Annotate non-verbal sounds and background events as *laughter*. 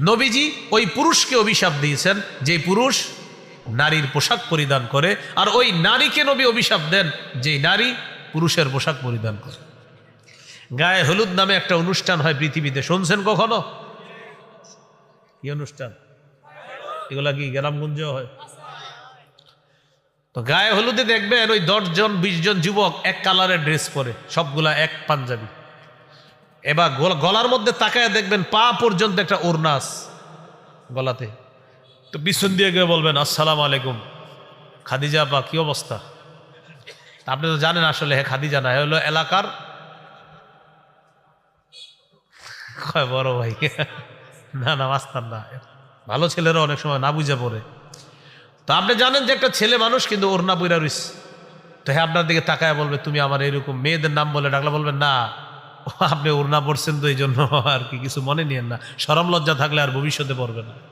নবীজি ওই পুরুষকে অভিশাপ দিয়েছেন যে পুরুষ নারীর পোশাক পরিধান করে, আর ওই নারীকে নবী অভিশাপ দেন যে নারী পুরুষের পোশাক পরিধান করে। গায়ে হলুদ নামে একটা অনুষ্ঠান হয় পৃথিবীতে, শুনছেন কখনো? কি অনুষ্ঠান? এগুলা কি গ্রামগঞ্জ হয়? তো গায়ে হলুদে দেখবেন ওই দশজন বিশ জন যুবক এক কালারের ড্রেস পরে, সবগুলা এক পাঞ্জাবি। এবার গলার মধ্যে তাকায় দেখবেন পা পর্যন্ত একটা ওরনাস গলাতে। তো পিছন দিয়ে গিয়ে বলবেন আসসালাম আলাইকুম। খাদিজা বা কি অবস্থা? আপনি তো জানেন আসলে হ্যাঁ খাদিজা না হলো এলাকার *laughs* বড় ভাই। না না মাস্তার না। ভালো ছেলেরা অনেক সময় না বুঝে পড়ে। তো আপনি জানেন যে একটা ছেলে মানুষ কিন্তু ওর না বইরা রইস তো হ্যাঁ আপনার দিকে তাকায় বলবে তুমি আমার এরকম মেয়েদের নাম বলে ডাকলে বলবেন না আপনি ওড়না পড়ছেন তো এই জন্য আর কি, কিছু মনে নিয়েন না। সরম লজ্জা থাকলে আর ভবিষ্যতে পড়বে না।